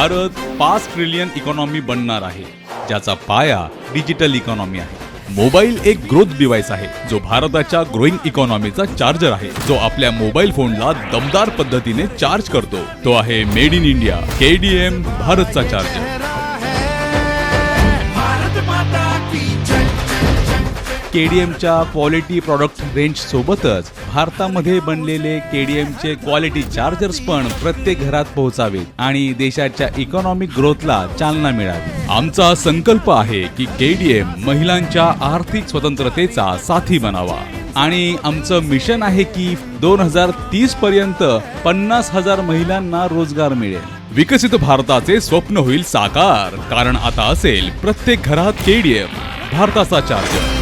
भारत पाच trillion economy बनणार आहे ज्याचा पाया डिजिटल इकॉनॉमी आहे. मोबाईल एक ग्रोथ डिव्हाइस आहे जो भारताच्या ग्रोईंग इकॉनॉमीचा चार्जर आहे जो आपल्या मोबाईल फोनला दमदार पद्धतीने चार्ज करतो. तो आहे मेड इन इंडिया केडीएम भारतचा चार्जर केडीएमच्या क्वालिटी प्रॉडक्ट रेंज सोबतच भारतामध्ये बनलेले केडीएमचे क्वालिटी चार्जर्स पण प्रत्येक घरात पोहोचावेत आणि देशाच्या इकॉनॉमिक ग्रोथला चालना मिळावी. आमचा संकल्प आहे की केडीएम महिलांच्या आर्थिक स्वतंत्रतेचा साथी बनावा. आणि आमचं मिशन आहे की दोन हजार तीस पर्यंत पन्नास हजार महिलांना रोजगार मिळेल. विकसित भारताचे स्वप्न होईल साकार. कारण आता असेल प्रत्येक घरात केडीएम भारताचा चार्जर